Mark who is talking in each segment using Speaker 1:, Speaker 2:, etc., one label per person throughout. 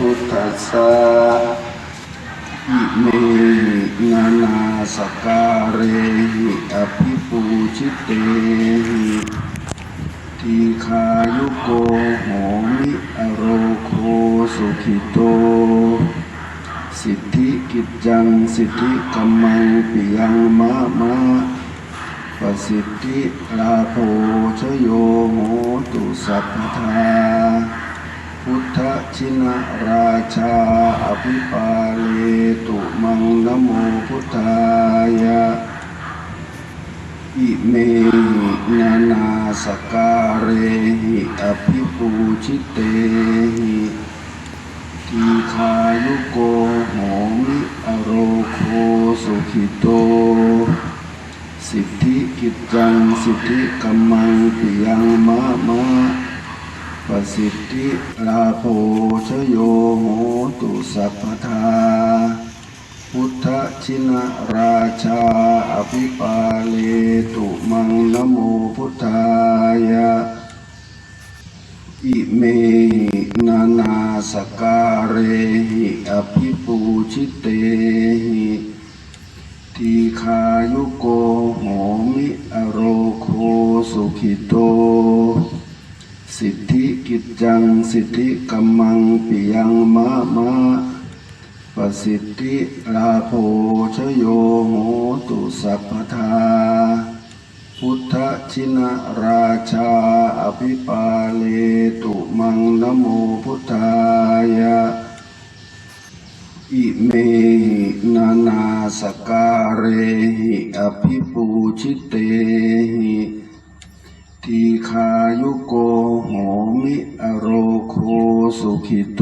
Speaker 1: พุทธัสสะอิเมนานาสการิอภิปูชิเตหิทีคายุโกโหมิอโรโคสุขิโต สิทธิกิจจังสิทธิกัมมังปิยังมะมะปสิทธิลาโภชโยโหตุสัพพทา พุทธชินราชาอภิปาเลตุมังนโมพุทธายะอิเมนานาสการเรหิอภิปูชิเตหิทีคายุโกโหมิอโรโคสุขิโต สิทธิกิจจังสิทธิกัมมังปิยังมะมะป สิทธิลาโภชโยโหตุสัพพทา พุทธชินราชาอภิปาเลตุมังนโมพุทธายะ อิเมนานาสการเรหิอภิปูชิเตหิทีคายุโกโหมิอโรโคสุขิโต จังสิทธิกัมมังปิยังมะมะปสิทธิลาโภชโยโหตุสัพพทาพุทธชินราชาอภิปาเลตุมังนโมพุทธายะอิเมนานาสการเรหิอภิปูชิเตหิ ทีคายุโกโหมิอโรโคสุขิโต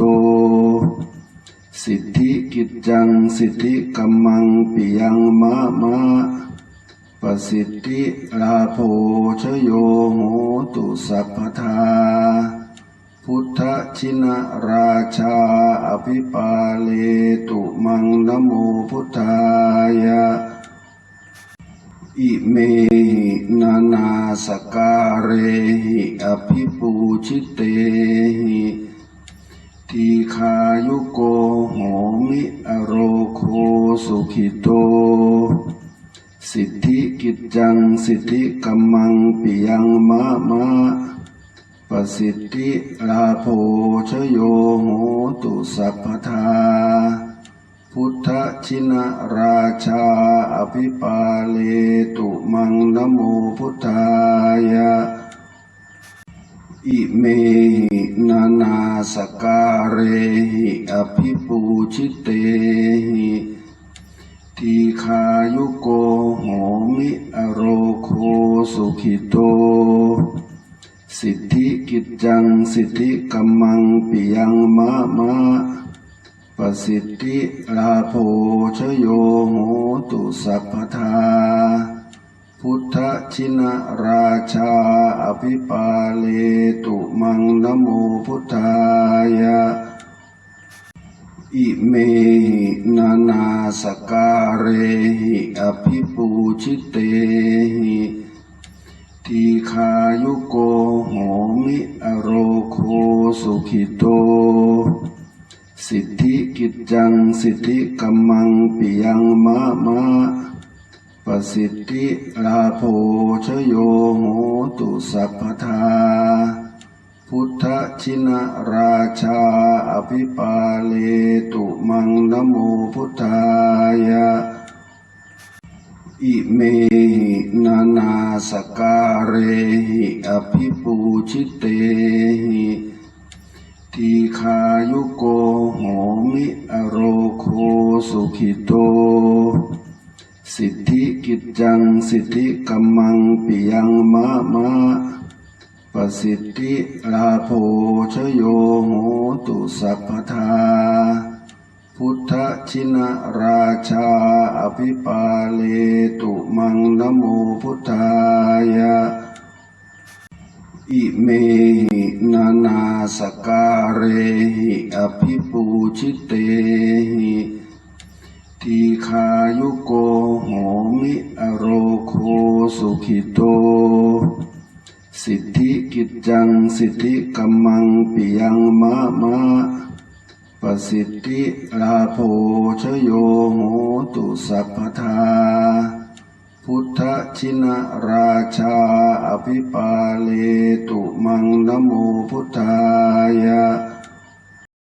Speaker 1: สิทธิกิจจังสิทธิกัมมังปิยังมะมะปสิทธิลาโภชโยโหตุสัพพทา พุทธชินราชาอภิปาเลตุมังนโมพุทธายะ อิเมนานาสกา เรหิอภิปูชิเตหิทีคายุโกโหมิอโรโคสุขิโต สิทธิกิจจังสิทธิกัมมังปิยังมะมะปสิทธิลาโภชโยโหตุสัพพทา พุทธชินราชาอภิปาเลตุมังนโมพุทธายะ อิเมหินานาสการเรหิอภิปูชิเตหิทีคายุโกโหมิอโรโคสุขิโต สิทธิกิจจังสิทธิกัมมังปิยังมะมะ ปสิทธิลาโภชโยโหตุสัพพทา พุทธชินราชาอภิปาเลตุมังนโมพุทธายะ อิเมนานาสการเรหิอภิปูชิเตหิทีคายุโกโหมิอโรโคสุขิโต สิทธ จังสิทธิกัมมังปิยังมะมะปสิทธิลาโภชโยโหตุสัพพทา พุทธชินราชาอภิปาเลตุมังนโมพุทธายะ อิเมนานาสการเรหิอภิปูชิเตหิ ทีคายุโกโหมิอโรโคสุขิโต สิทธิกิจจังสิทธิกัมมังปิยังมะมะปสิทธิลาโภชโยโหตุสัพพทา พุทธชินราชาอภิปาเลตุมังนโมพุทธายะ อิเมหินานาสการเรหิอภิปูชิเตหิทีคายุโกโหมิอโรโคสุขิโต สิทธิกิจจังสิทธิกัมมังปิยังมะมะปสิทธิลาโภชโยโหตุสัพพทา พุทธชินราชาอภิปาเลตุมังนโมพุทธายะ